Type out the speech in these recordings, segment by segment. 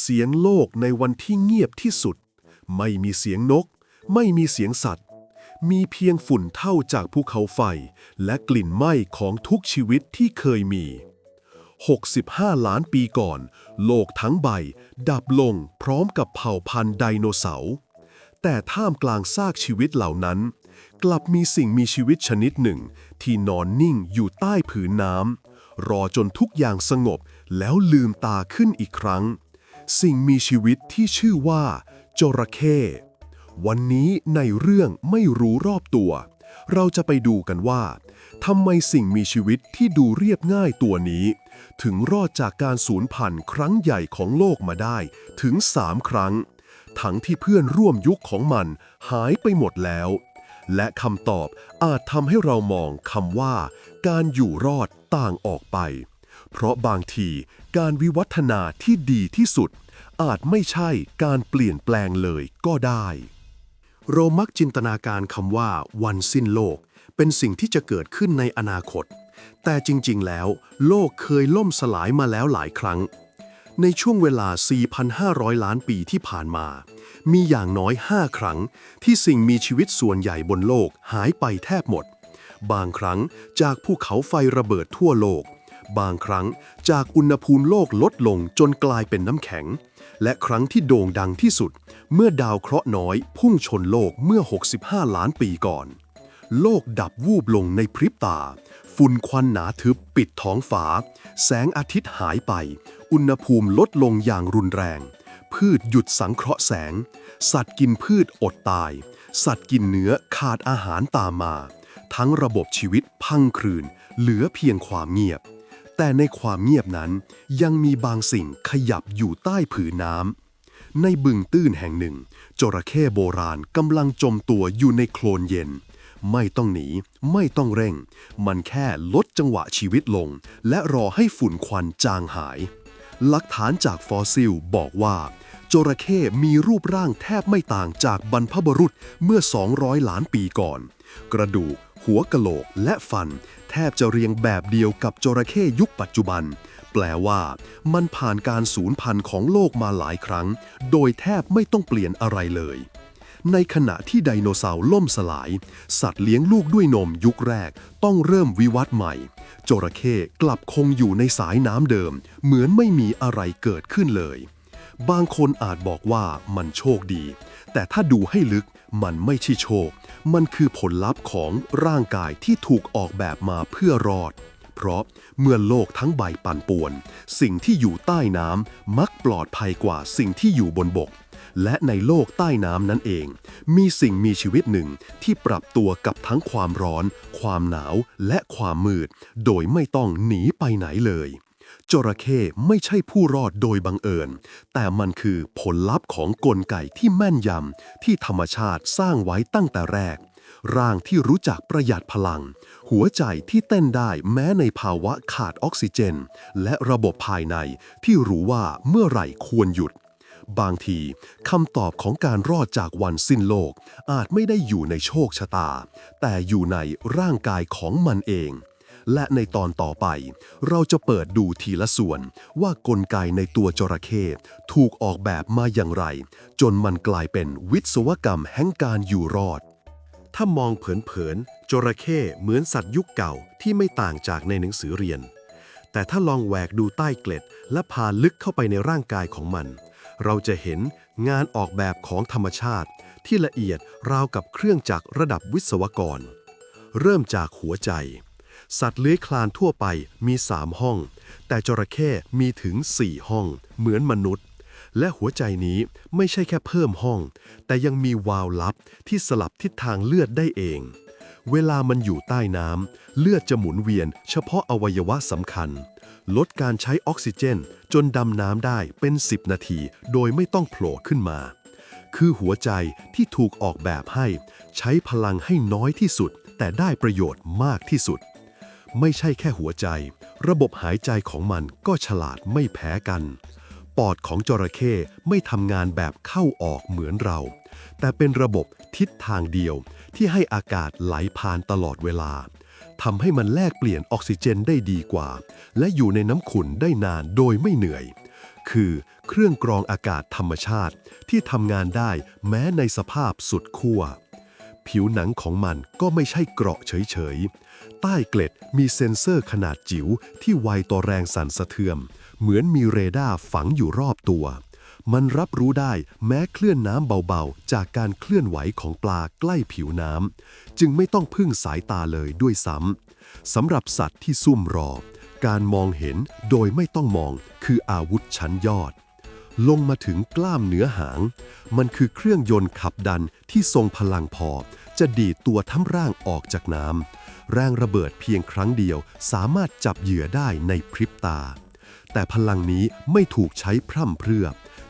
เสียงโลกในวันที่เงียบที่สุด ไม่มีเสียงนก ไม่มีเสียงสัตว์ มีเพียงฝุ่นเท่าจากภูเขาไฟ และกลิ่นไหม้ของทุกชีวิตที่เคยมี 65 ล้านปีก่อน โลกทั้งใบ ดับลงพร้อมกับเผ่าพันธุ์ไดโนเสาร์แต่ท่ามกลางซากชีวิตเหล่านั้น กลับมีสิ่งมีชีวิตชนิดหนึ่ง ที่นอนนิ่งอยู่ใต้ผืนน้ำรอจนทุกอย่างสงบแล้วลืมตาขึ้นอีกครั้ง สิ่งมีชีวิตที่ชื่อว่าจระเข้วันนี้ในเรื่องไม่รู้รอบตัว เราจะไปดูกันว่าทำไมสิ่งมีชีวิตที่ดูเรียบง่ายตัวนี้ ถึงรอดจากการสูญพันธุ์ครั้งใหญ่ของโลกมาได้ถึงสามครั้ง ทั้งที่เพื่อนร่วมยุคของมันหายไปหมดแล้ว และคำตอบอาจทำให้เรามองคำว่า การอยู่รอดต่างออกไป เพราะบางทีการวิวัฒนาที่ดีที่สุด อาจไม่ใช่การเปลี่ยนแปลงเลยก็ได้ เรามักจินตนาการคำว่า วันสิ้นโลก เป็นสิ่งที่จะเกิดขึ้นในอนาคต แต่จริงๆ แล้ว โลกเคยล่มสลายมาแล้วหลายครั้ง ในช่วงเวลา 4,500 ล้านปีที่ผ่านมา มีอย่างน้อย 5 ครั้ง ที่สิ่งมีชีวิตส่วนใหญ่บนโลกหายไปแทบหมดบางครั้งจากภูเขาไฟระเบิดทั่วโลก บางครั้งจากอุณหภูมิโลกลดลงจนกลายเป็นน้ำแข็ง และครั้งที่โด่งดังที่สุด เมื่อดาวเคราะห์น้อย พุ่งชนโลกเมื่อ 65 ล้านปีก่อน โลกดับวูบลงในพริบตา ฝุ่นควันหนาทึบปิดท้องฟ้า แสงอาทิตย์หายไป อุณหภูมิลดลงอย่างรุนแรง พืชหยุดสังเคราะห์แสง สัตว์กินพืชอดตาย สัตว์กินเนื้อขาดอาหารตามมา ทั้งระบบชีวิตพังคลืน เหลือเพียงความเงียบ แต่ในความเงียบนั้นยังมีบางสิ่งขยับอยู่ใต้ผืนน้ำ ในบึงตื้นแห่งหนึ่ง จระเข้โบราณกำลังจมตัวอยู่ในโคลนเย็น ไม่ต้องหนี ไม่ต้องเร่ง มันแค่ลดจังหวะชีวิตลง และรอให้ฝุ่นควันจางหาย หลักฐานจากฟอสซิลบอกว่า จระเข้มีรูปร่างแทบไม่ต่างจากบรรพบุรุษเมื่อ 200 ล้านปีก่อน กระดูก หัวกะโหลกและฟัน แทบจะเรียงแบบเดียวกับจระเข้ยุคปัจจุบัน แปลว่า มันผ่านการสูญพันธุ์ของโลกมาหลายครั้ง โดยแทบไม่ต้องเปลี่ยนอะไรเลย ในขณะที่ไดโนเสาร์ล่มสลาย สัตว์เลี้ยงลูกด้วยนมยุคแรกต้องเริ่มวิวัฒน์ใหม่ จระเข้กลับคงอยู่ในสายน้ำเดิม เหมือนไม่มีอะไรเกิดขึ้นเลยบางคนอาจบอกว่ามันโชคดี แต่ถ้าดูให้ลึก มันไม่ใช่โชค มันคือผลลัพธ์ของร่างกายที่ถูกออกแบบมาเพื่อรอด เพราะเมื่อโลกทั้งใบปั่นป่วน สิ่งที่อยู่ใต้น้ำมักปลอดภัยกว่าสิ่งที่อยู่บนบก และในโลกใต้น้ำนั่นเอง มีสิ่งมีชีวิตหนึ่งที่ปรับตัวกับทั้งความร้อน ความหนาวและความมืด โดยไม่ต้องหนีไปไหนเลย จระเข้ไม่ใช่ผู้รอดโดยบังเอิญ แต่มันคือผลลัพธ์ของกลไกที่แม่นยำที่ธรรมชาติสร้างไว้ตั้งแต่แรก ร่างที่รู้จักประหยัดพลัง หัวใจที่เต้นได้แม้ในภาวะขาดออกซิเจน และระบบภายในที่รู้ว่าเมื่อไหร่ควรหยุด บางทีคำตอบของการรอดจากวันสิ้นโลกอาจไม่ได้อยู่ในโชคชะตา แต่อยู่ในร่างกายของมันเอง และในตอนต่อไป เราจะเปิดดูทีละส่วน ว่ากลไกในตัวจระเข้ถูกออกแบบมาอย่างไร จนมันกลายเป็นวิศวกรรมแห่งการอยู่รอด ถ้ามองเผินๆจระเข้เหมือนสัตว์ยุคเก่าที่ไม่ต่างจากในหนังสือเรียน แต่ถ้าลองแหวกดูใต้เกล็ด และพาลึกเข้าไปในร่างกายของมัน เราจะเห็นงานออกแบบของธรรมชาติ ที่ละเอียดราวกับเครื่องจักรระดับวิศวกร เริ่มจากหัวใจ สัตว์เลื้อยคลานทั่วไปมี 3 ห้อง แต่จระเข้มีถึง 4 ห้อง เหมือนมนุษย์ และหัวใจนี้ไม่ใช่แค่เพิ่มห้อง แต่ยังมีวาล์วลับที่สลับทิศทางเลือดได้เอง เวลามันอยู่ใต้น้ำเลือดจะหมุนเวียน เฉพาะอวัยวะสำคัญ ลดการใช้ออกซิเจน จนดำน้ำได้เป็น 10 นาที โดยไม่ต้องโผล่ขึ้นมาคือหัวใจที่ถูกออกแบบให้ ใช้พลังให้น้อยที่สุด แต่ได้ประโยชน์มากที่สุด ไม่ใช่แค่หัวใจ ระบบหายใจของมันก็ฉลาดไม่แพ้กัน ปอดของจระเข้ไม่ทำงานแบบเข้าออกเหมือนเรา แต่เป็นระบบทิศทางเดียวที่ให้อากาศไหลผ่านตลอดเวลาทำให้มันแลกเปลี่ยนออกซิเจนได้ดีกว่า และอยู่ในน้ำขุ่นได้นานโดยไม่เหนื่อย คือเครื่องกรองอากาศธรรมชาติที่ทำงานได้แม้ในสภาพสุดขั้ว ผิวหนังของมันก็ไม่ใช่เกราะเฉยๆ ใต้เกล็ดมีเซ็นเซอร์ขนาดจิ๋วที่ไวต่อแรงสั่นสะเทือน เหมือนมีเรดาร์ฝังอยู่รอบตัว มันรับรู้ได้แม้เคลื่อนน้ำเบาๆ จากการเคลื่อนไหวของปลาใกล้ผิวน้ำ จึงไม่ต้องพึ่งสายตาเลยด้วยซ้ำสำหรับสัตว์ที่ซุ่มรอ การมองเห็นโดยไม่ต้องมองคืออาวุธชั้นยอด ลงมาถึงกล้ามเนื้อหาง มันคือเครื่องยนต์ขับดันที่ทรงพลังพอ จะดีดตัวทั้งร่างออกจากน้ำแรงระเบิดเพียงครั้งเดียวสามารถจับเหยื่อได้ในพริบตา แต่พลังนี้ไม่ถูกใช้พร่ำเพรื่อ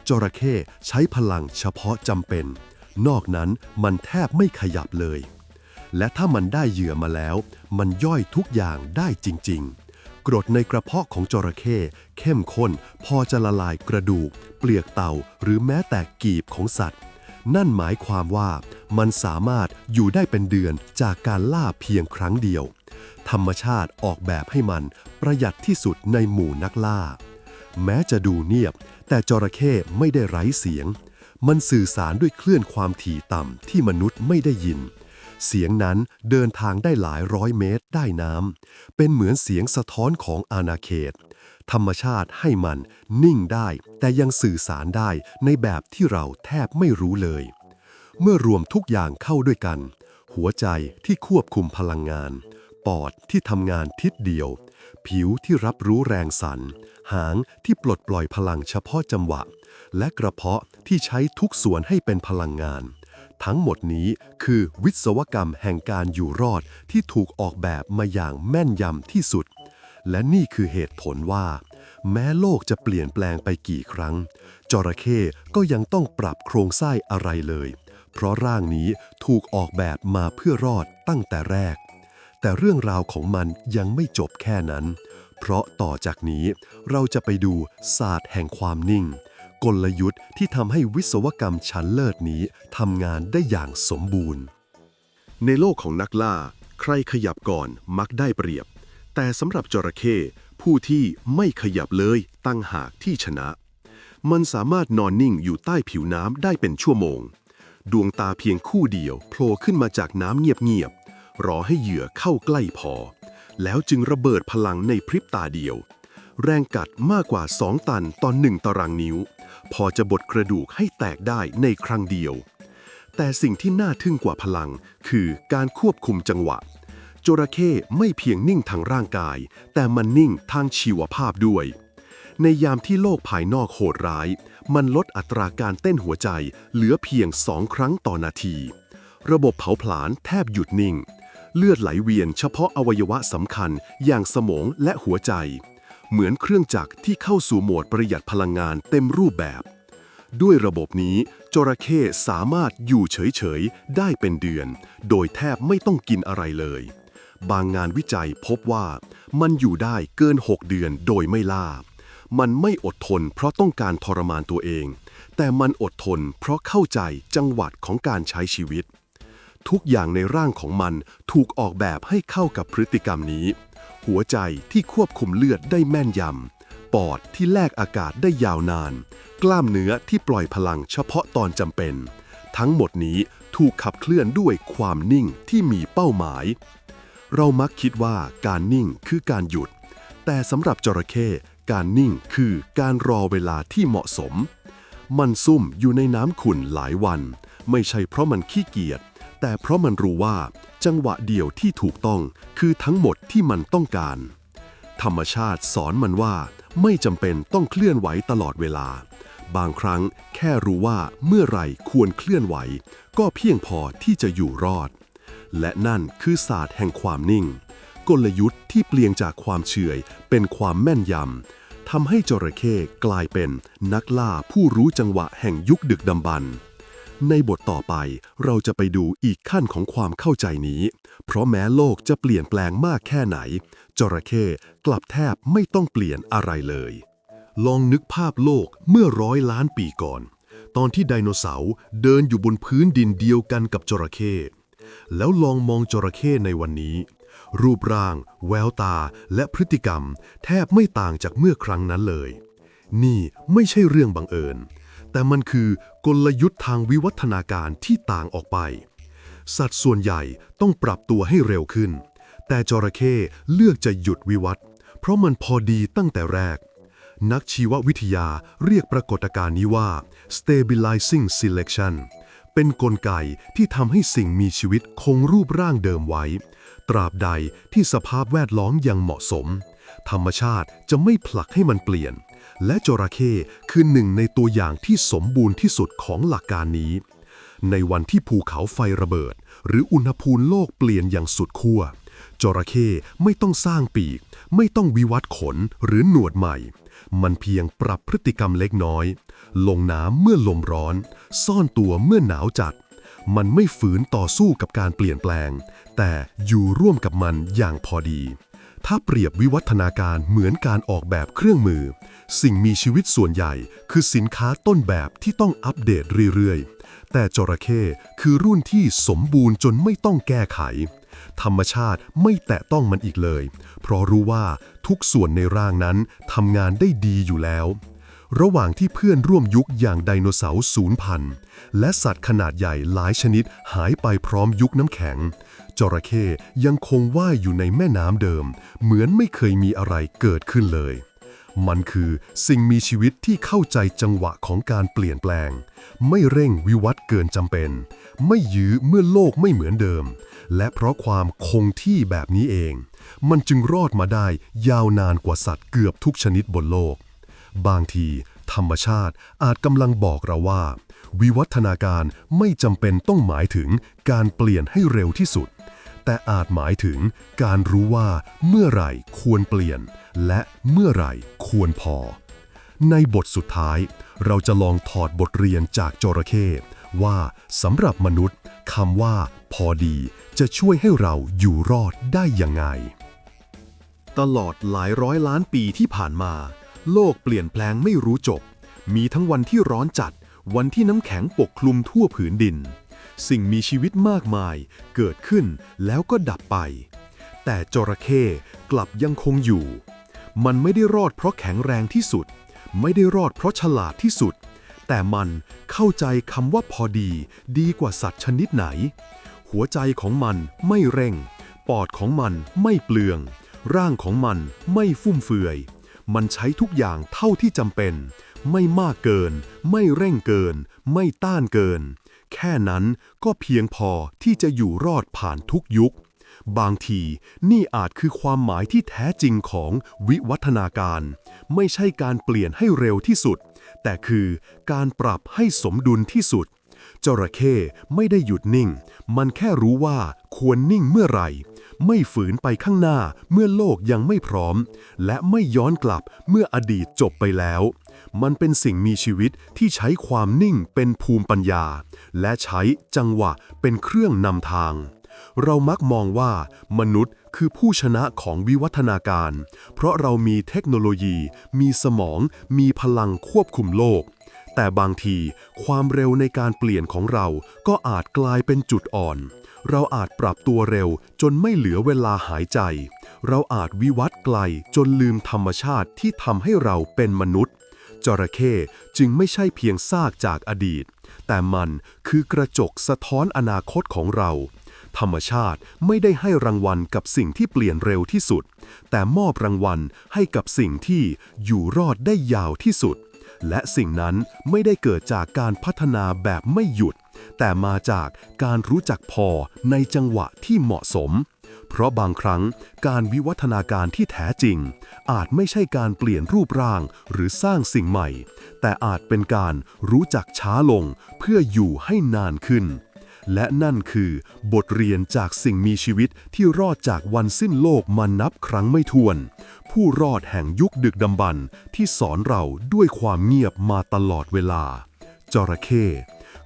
จระเข้ใช้พลังเฉพาะจำเป็น นอกนั้นมันแทบไม่ขยับเลย และถ้ามันได้เหยื่อมาแล้ว มันย่อยทุกอย่างได้จริง ๆ กรดในกระเพาะของจระเข้เข้มข้นพอจะละลายกระดูก เปลือกเต่า หรือแม้แต่กีบของสัตว์ นั่นหมายความว่ามันสามารถอยู่ได้เป็นเดือนจากการล่าเพียงครั้งเดียว ธรรมชาติออกแบบให้มันประหยัดที่สุดในหมู่นักล่า แม้จะดูเงียบ แต่จระเข้ไม่ได้ไร้เสียง มันสื่อสารด้วยคลื่นความถี่ต่ำที่มนุษย์ไม่ได้ยิน เสียงนั้นเดินทางได้หลายร้อยเมตรได้น้ำ เป็นเหมือนเสียงสะท้อนของอาณาเขต ธรรมชาติให้มันนิ่งได้ แต่ยังสื่อสารได้ในแบบที่เราแทบไม่รู้เลย เมื่อรวมทุกอย่างเข้าด้วยกัน หัวใจที่ควบคุมพลังงาน ปอดที่ทำงานทิศเดียว ผิวที่รับรู้แรงสั่น หางที่ปลดปล่อยพลังเฉพาะจังหวะ และกระเพาะที่ใช้ทุกส่วนให้เป็นพลังงาน ทั้งหมดนี้คือวิศวกรรมแห่งการอยู่รอดที่ถูกออกแบบมาอย่างแม่นยำที่สุด และนี่คือเหตุผลว่า แม้โลกจะเปลี่ยนแปลงไปกี่ครั้ง จระเข้ก็ยังต้องปรับโครงสร้างอะไรเลย เพราะร่างนี้ถูกออกแบบมาเพื่อรอดตั้งแต่แรก แต่เรื่องราวของมันยังไม่จบแค่นั้น เพราะต่อจากนี้เราจะไปดูศาสตร์แห่งความนิ่ง กลยุทธ์ที่ทำให้วิศวกรรมชั้นเลิศนี้ทำงานได้อย่างสมบูรณ์ ในโลกของนักล่า ใครขยับก่อนมักได้เปรียบ แต่สำหรับจระเข้ผู้ที่ไม่ขยับเลยตั้งหากที่ชนะ มันสามารถนอนนิ่งอยู่ใต้ผิวน้ำได้เป็นชั่วโมง ดวงตาเพียงคู่เดียวโผล่ขึ้นมาจากน้ำเงียบๆรอให้เหยื่อเข้าใกล้พอ แล้วจึงระเบิดพลังในพริบตาเดียว แรงกัดมากกว่า 2 ตันต่อหนึ่งตารางนิ้ว พอจะบดกระดูกให้แตกได้ในครั้งเดียว แต่สิ่งที่น่าทึ่งกว่าพลัง คือการควบคุมจังหวะ จระเข้ไม่เพียงนิ่งทางร่างกาย แต่มันนิ่งทางชีวภาพด้วย ในยามที่โลกภายนอกโหดร้าย มันลดอัตราการเต้นหัวใจเหลือเพียงสองครั้งต่อนาที ระบบเผาผลาญแทบหยุดนิ่ง เลือดไหลเวียนเฉพาะอวัยวะสำคัญอย่างสมองและหัวใจ เหมือนเครื่องจักรที่เข้าสู่โหมดประหยัดพลังงานเต็มรูปแบบ ด้วยระบบนี้จระเข้สามารถอยู่เฉย ๆ ได้เป็นเดือน โดยแทบไม่ต้องกินอะไรเลย บางงานวิจัยพบว่ามันอยู่ได้เกิน 6 เดือนโดยไม่ล่า มันไม่อดทนเพราะต้องการทรมานตัวเอง แต่มันอดทนเพราะเข้าใจจังหวัดของการใช้ชีวิต ทุกอย่างในร่างของมันถูกออกแบบให้เข้ากับพฤติกรรมนี้ หัวใจที่ควบคุมเลือดได้แม่นยำ ปอดที่แลกอากาศได้ยาวนาน กล้ามเนื้อที่ปล่อยพลังเฉพาะตอนจำเป็น ทั้งหมดนี้ถูกขับเคลื่อนด้วยความนิ่งที่มีเป้าหมาย เรามักคิดว่าการนิ่งคือการหยุด แต่สำหรับจระเข้การนิ่งคือการรอเวลาที่เหมาะสม มันซุ่มอยู่ในน้ำขุ่นหลายวัน ไม่ใช่เพราะมันขี้เกียจแต่เพราะมันรู้ว่าจังหวะเดียวที่ถูกต้องคือทั้งหมดที่มันต้องการ ธรรมชาติสอนมันว่าไม่จำเป็นต้องเคลื่อนไหวตลอดเวลา บางครั้งแค่รู้ว่าเมื่อไรควรเคลื่อนไหว ก็เพียงพอที่จะอยู่รอด และนั่นคือศาสตร์แห่งความนิ่ง กลยุทธ์ที่เปลี่ยนจากความเฉยเป็นความแม่นยำทำให้จระเข้กลายเป็นนักล่าผู้รู้จังหวะแห่งยุคดึกดำบรรพ์ ในบทต่อไปเราจะไปดูอีกขั้นของความเข้าใจนี้ เพราะแม้โลกจะเปลี่ยนแปลงมากแค่ไหน จระเข้กลับแทบไม่ต้องเปลี่ยนอะไรเลย ลองนึกภาพโลกเมื่อร้อยล้านปีก่อน ตอนที่ไดโนเสาร์เดินอยู่บนพื้นดินเดียวกันกับจระเข้แล้วลองมองจระเข้ในวันนี้ รูปร่าง แววตา และพฤติกรรม แทบไม่ต่างจากเมื่อครั้งนั้นเลย นี่ไม่ใช่เรื่องบังเอิญ แต่มันคือกลยุทธ์ทางวิวัฒนาการที่ต่างออกไป สัตว์ส่วนใหญ่ต้องปรับตัวให้เร็วขึ้น แต่จระเข้เลือกจะหยุดวิวัฒน์เพราะมันพอดีตั้งแต่แรก นักชีววิทยาเรียกปรากฏการณ์นี้ว่า stabilizing selection เป็นนกลไกที่ทำให้สิ่งมีชีวิตคงรูปร่างเดิมไว้ ตราบใดที่สภาพแวดล้อมยังเหมาะสม ธรรมชาติจะไม่ผลักให้มันเปลี่ยน และจระเข้คือหนึ่งในตัวอย่างที่สมบูรณ์ที่สุดของหลักการนี้ ในวันที่ภูเขาไฟระเบิด หรืออุณหภูมิโลกเปลี่ยนอย่างสุดขั้วจระเข้ไม่ต้องสร้างปีก ไม่ต้องวิวัฒน์ขนหรือหนวดใหม่ มันเพียงปรับพฤติกรรมเล็กน้อย ลงน้ำเมื่อลมร้อน ซ่อนตัวเมื่อหนาวจัด มันไม่ฝืนต่อสู้กับการเปลี่ยนแปลง แต่อยู่ร่วมกับมันอย่างพอดี ถ้าเปรียบวิวัฒนาการเหมือนการออกแบบเครื่องมือ สิ่งมีชีวิตส่วนใหญ่ คือสินค้าต้นแบบที่ต้องอัปเดตเรื่อยๆ แต่จระเข้คือรุ่นที่สมบูรณ์จนไม่ต้องแก้ไข ธรรมชาติไม่แตะต้องมันอีกเลย เพราะรู้ว่าทุกส่วนในร่างนั้นทำงานได้ดีอยู่แล้ว ระหว่างที่เพื่อนร่วมยุคอย่างไดโนเสาร์สูญพันธุ์และสัตว์ขนาดใหญ่หลายชนิดหายไปพร้อมยุคน้ำแข็ง จระเข้ยังคงว่ายอยู่ในแม่น้ำเดิม เหมือนไม่เคยมีอะไรเกิดขึ้นเลย มันคือสิ่งมีชีวิตที่เข้าใจจังหวะของการเปลี่ยนแปลง ไม่เร่งวิวัฒน์เกินจำเป็น ไม่ยื้อเมื่อโลกไม่เหมือนเดิม และเพราะความคงที่แบบนี้เอง มันจึงรอดมาได้ยาวนานกว่าสัตว์เกือบทุกชนิดบนโลก บางที ธรรมชาติอาจกำลังบอกเราว่า วิวัฒนาการไม่จำเป็นต้องหมายถึงการเปลี่ยนให้เร็วที่สุด แต่อาจหมายถึงการรู้ว่าเมื่อไหร่ควรเปลี่ยน และเมื่อไหร่ควรพอ ในบทสุดท้าย เราจะลองถอดบทเรียนจากจระเข้ว่าสำหรับมนุษย์คำว่า พอดี จะช่วยให้เราอยู่รอดได้ยังไง ตลอดหลายร้อยล้านปีที่ผ่านมา โลกเปลี่ยนแปลงไม่รู้จบ มีทั้งวันที่ร้อนจัด วันที่น้ำแข็งปกคลุมทั่วผืนดิน สิ่งมีชีวิตมากมาย เกิดขึ้นแล้วก็ดับไป แต่จระเข้กลับยังคงอยู่ มันไม่ได้รอดเพราะแข็งแรงที่สุด ไม่ได้รอดเพราะฉลาดที่สุด แต่มันเข้าใจคำว่าพอดี ดีกว่าสัตว์ชนิดไหน หัวใจของมันไม่เร่ง ปอดของมันไม่เปลือง ร่างของมันไม่ฟุ่มเฟือย มันใช้ทุกอย่างเท่าที่จำเป็น ไม่มากเกิน ไม่เร่งเกิน ไม่ต้านเกิน แค่นั้นก็เพียงพอที่จะอยู่รอดผ่านทุกยุค บางทีนี่อาจคือความหมายที่แท้จริงของวิวัฒนาการ ไม่ใช่การเปลี่ยนให้เร็วที่สุด แต่คือการปรับให้สมดุลที่สุดจระเข้ไม่ได้หยุดนิ่ง มันแค่รู้ว่าควรนิ่งเมื่อไหร่ ไม่ฝืนไปข้างหน้าเมื่อโลกยังไม่พร้อม และไม่ย้อนกลับเมื่ออดีตจบไปแล้ว มันเป็นสิ่งมีชีวิตที่ใช้ความนิ่งเป็นภูมิปัญญา และใช้จังหวะเป็นเครื่องนำทาง เรามักมองว่ามนุษย์คือผู้ชนะของวิวัฒนาการ เพราะเรามีเทคโนโลยี มีสมอง มีพลังควบคุมโลกแต่บางทีความเร็วในการเปลี่ยนของเราก็อาจกลายเป็นจุดอ่อน เราอาจปรับตัวเร็วจนไม่เหลือเวลาหายใจ เราอาจวิวัฒน์ไกลจนลืมธรรมชาติที่ทำให้เราเป็นมนุษย์ จระเข้จึงไม่ใช่เพียงซากจากอดีต แต่มันคือกระจกสะท้อนอนาคตของเรา ธรรมชาติไม่ได้ให้รางวัลกับสิ่งที่เปลี่ยนเร็วที่สุด แต่มอบรางวัลให้กับสิ่งที่อยู่รอดได้ยาวที่สุด และสิ่งนั้นไม่ได้เกิดจากการพัฒนาแบบไม่หยุด แต่มาจากการรู้จักพอในจังหวะที่เหมาะสม เพราะบางครั้งการวิวัฒนาการที่แท้จริง อาจไม่ใช่การเปลี่ยนรูปร่างหรือสร้างสิ่งใหม่ แต่อาจเป็นการรู้จักช้าลงเพื่ออยู่ให้นานขึ้น และนั่นคือบทเรียนจากสิ่งมีชีวิตที่รอดจากวันสิ้นโลกมานับครั้งไม่ถ้วน ผู้รอดแห่งยุคดึกดำบรรที่สอนเราด้วยความเงียบมาตลอดเวลา จระเข้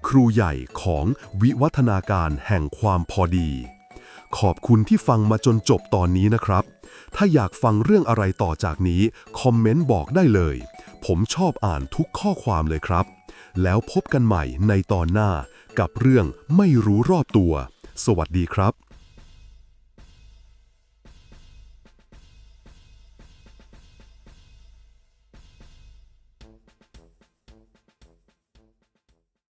ครูใหญ่ของวิวัฒนาการแห่งความพอดี ขอบคุณที่ฟังมาจนจบตอนนี้นะครับ ถ้าอยากฟังเรื่องอะไรต่อจากนี้ คอมเมนต์บอกได้เลย ผมชอบอ่านทุกข้อความเลยครับ แล้วพบกันใหม่ในตอนหน้ากับเรื่องไม่รู้รอบตัว สวัสดีครับ